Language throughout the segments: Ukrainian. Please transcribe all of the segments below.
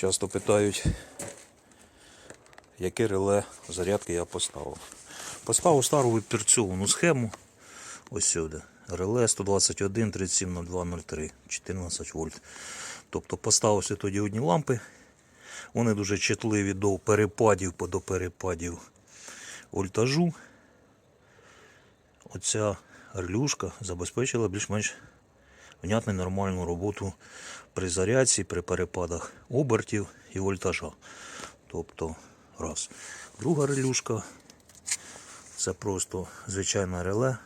Часто питають, яке реле зарядки я поставив. Поставив стару випірцьовану схему. Ось сюди. Реле 121 370203 14 вольт. Тобто поставився тоді одні лампи. Вони дуже чутливі до перепадів, до перепадів вольтажу. Оця релюшка забезпечила більш-менш внятну нормальну роботу при зарядці, при перепадах обертів і вольтажа. Тобто, раз. Друга релюшка це просто звичайне реле,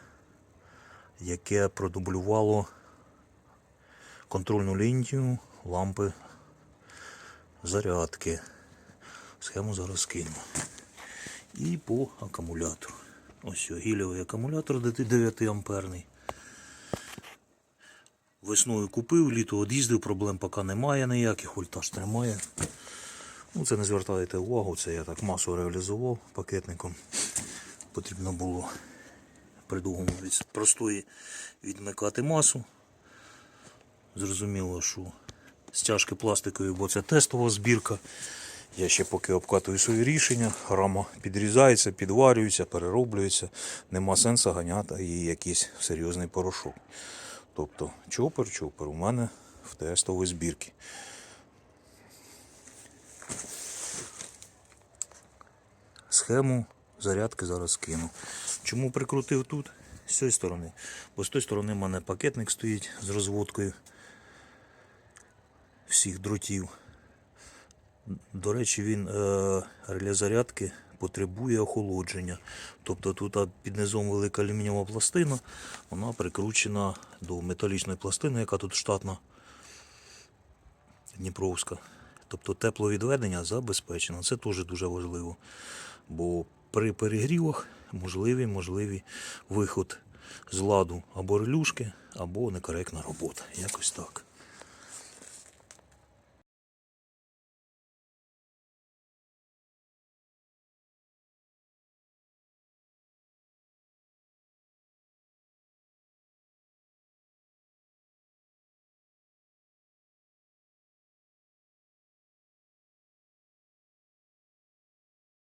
яке продублювало контрольну лінію лампи зарядки. Схему зараз кину. І по акумулятору. Ось гілєвий акумулятор 9 амперний. Весною купив, літо од'їздив, проблем поки немає ніяких, вольтаж тримає. Ну, це не звертайте увагу, це я так масу реалізував пакетником. Потрібно було від простої відмикати масу. Зрозуміло, що стяжки пластикові, бо це тестова збірка. Я ще поки обкатую свої рішення, рама підрізається, підварюється, перероблюється. Нема сенсу ганяти її якийсь серйозний порошок. Тобто чопер, чопер у мене в тестовій збірці. Схему зарядки зараз кину. Чому прикрутив тут? З цієї сторони. Бо з тої сторони в мене пакетник стоїть з розводкою всіх дротів. До речі, він е, реле зарядки потребує охолодження. Тобто тут під низом велика алюмінієва пластина, вона прикручена до металічної пластини, яка тут штатна Дніпровська. Тобто тепловідведення забезпечено. Це теж дуже важливо. Бо при перегрівах можливі, можливі виход з ладу або релюшки, або некоректна робота. Якось так.